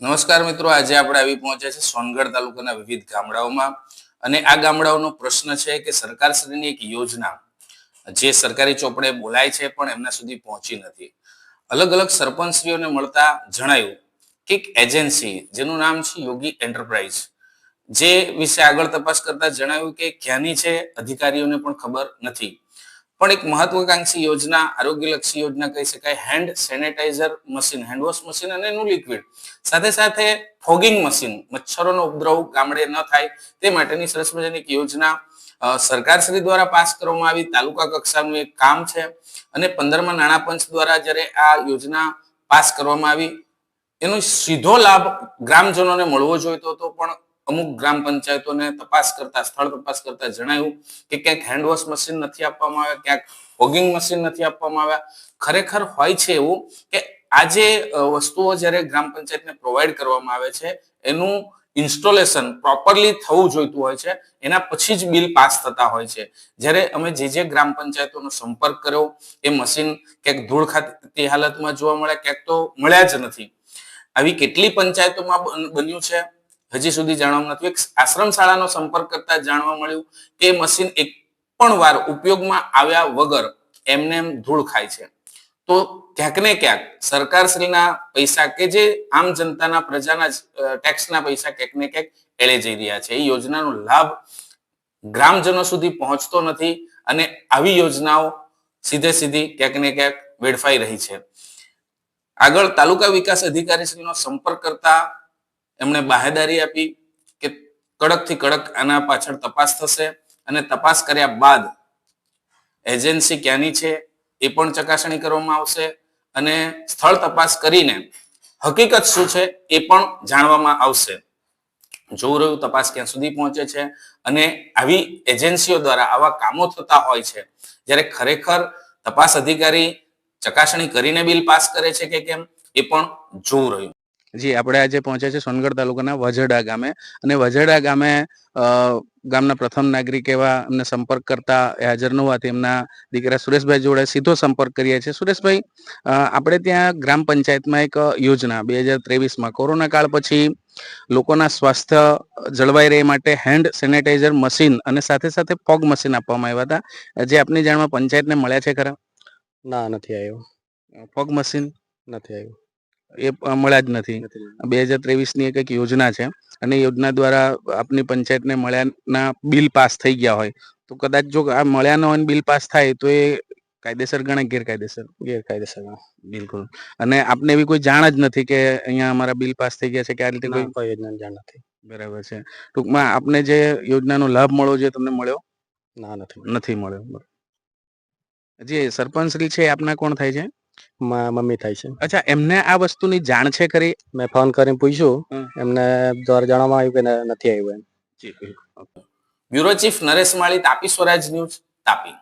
નમસ્કાર મિત્રો, આજે આપણે આવી પહોંચ્યા છે સોનગઢ તાલુકાના વિવિધ ગામડાઓમાં. અને આ ગામડાઓનો પ્રશ્ન છે કે સરકારશ્રીની એક યોજના, જે સરકારી ચોપડે બોલાય છે પણ એમના સુધી પહોંચી નથી. અલગ અલગ સરપંચશ્રીઓને મળતા જણાયું કે એક એજન્સી, જેનું નામ છે યોગી એન્ટરપ્રાઇઝ, જે વિશે આગળ તપાસ કરતા જણાવ્યું કે ક્યાંની છે, અધિકારીઓને પણ ખબર નથી. પણ એક મહત્વકાંક્ષી યોજના, આરોગ્યલક્ષી યોજના કહી શકાય hand sanitizer machine handwash machine અને એનું લિક્વિડ સાથે સાથે ફોગિંગ મશીન મચ્છરોનો ઉપદ્રવ ગામડે ન થાય, તે માટેની સરસ મજાની એક યોજના સરકારશ્રી દ્વારા પાસ કરવામાં આવી, તાલુકા કક્ષાનું એક કામ છે અને પંદરમાં નાણાં પંચ દ્વારા જ્યારે આ યોજના પાસ કરવામાં આવી, એનો સીધો લાભ ગ્રામજનોને મળવો જોઈતો હતો, પણ અમુક ગ્રામ પંચાયતોને તપાસ કરતા, સ્થળ તપાસ કરતા જણાયું કે ક્યાંક હેન્ડવોશ મશીન નથી આપવામાં આવ્યા, ક્યાંક હોગિંગ મશીન નથી આપવામાં આવ્યા. ખરેખર હોય છે એવું કે આ જે વસ્તુઓ જ્યારે ગ્રામ પંચાયતને પ્રોવાઈડ કરવામાં આવે છે, એનું ઇન્સ્ટોલેશન પ્રોપરલી થવું જોઈતું હોય છે, એના પછી જ બિલ પાસ થતા હોય છે. જ્યારે અમે જે જે ગ્રામ પંચાયતોનો સંપર્ક કર્યો, એ મશીન ક્યાંક ધૂળ ખાતી હાલતમાં જોવા મળે, ક્યાંક તો મળ્યા જ નથી. આવી કેટલી પંચાયતોમાં બન- બન્યું છે? હજી સુધી જાણવા નથી. આશ્રમ શાળાનો સંપર્ક કરતા જાણવા મળ્યું એ મશીન એક પણ વાર ઉપયોગમાં આવ્યા વગર એમને એમ ધૂળ ખાય છે. તો ક્યાંક ને ક્યાંક સરકારશ્રીના પૈસા કે જે આમ જનતાના પ્રજાના ટેક્સના પૈસા ક્યાંક ને ક્યાંક એળે જઈ રહ્યા છે. એ યોજનાનો લાભ ગ્રામજનો સુધી પહોંચતો નથી અને આવી યોજનાઓ સીધે સીધી ક્યાંક ને ક્યાંક વેડફાઈ રહી છે. આગળ તાલુકા વિકાસ અધિકારી શ્રીનો સંપર્ક કરતા એમણે બાહેદારી આપી કે કડકથી કડક આના પાછળ તપાસ થશે અને તપાસ કર્યા બાદ એજન્સી ક્યાંની છે એ પણ ચકાસણી કરવામાં આવશે અને સ્થળ તપાસ કરીને હકીકત શું છે એ પણ જાણવામાં આવશે. જોવું રહ્યું તપાસ ક્યાં સુધી પહોંચે છે અને આવી એજન્સીઓ દ્વારા આવા કામો થતા હોય છે જ્યારે ખરેખર તપાસ અધિકારી ચકાસણી કરીને બિલ પાસ કરે છે કે કેમ એ પણ જોવું રહ્યું. જી આપણે આજે પહોંચ્યા છે સોનગઢ તાલુકાના વજડા ગામે અને વજડા ગામે ગામના પ્રથમ નાગરિક એવા અમને સંપર્ક કરતા હાજર ન હોવાથી એમના દીકરા સુરેશભાઈ જોડે સીધો સંપર્ક કરીએ છીએ. સુરેશભાઈ આપણે ત્યાં ગ્રામ પંચાયતમાં એક યોજના બે હજાર ત્રેવીસમાં કોરોના કાળ પછી લોકોના સ્વાસ્થ્ય જળવાઈ રહે માટે હેન્ડ સેનેટાઈઝર મશીન અને સાથે સાથે ફોગ મશીન આપવામાં આવ્યા હતા. જે આપની જાણમાં પંચાયતને મળ્યા છે ખરા? ના નથી આવ્યો. Fog machine? નથી આવ્યો. એ મળ્યા જ નથી. બે હજાર ત્રેવીસની એક યોજના છે અને યોજના દ્વારા આપની પંચાયતને મળ્યાના બિલ પાસ થઈ ગયા હોય. તો કદાચ જો આ મળ્યા ન હોય બિલ પાસ થાય તો એ કાયદેસર ગણાય ગેરકાયદેસર? ગેરકાયદેસર બિલકુલ. અને આપને એવી કોઈ જાણ જ નથી કે અહીંયા અમારા બિલ પાસ થઈ ગયા છે કે આ રીતે કોઈ કોઈ યોજનાની જાણ નથી. બરાબર છે. ટૂંકમાં આપને જે યોજનાનો લાભ મળ્યો છે તમને મળ્યો? ના નથી નથી મળ્યો. જે સરપંચ શ્રી છે આપના કોણ થાય છે? મા- મમ્મી થાય છે. અચ્છા એમને આ વસ્તુની જાણ છે ખરી? મેં ફોન કરીને પૂછ્યું. હમ. એમને દ્વારા જાણવામાં આવ્યું કે ન- નથી આવ્યું એમ. Bureau chief Naresh Mali Tapi Swaraj news Tapi.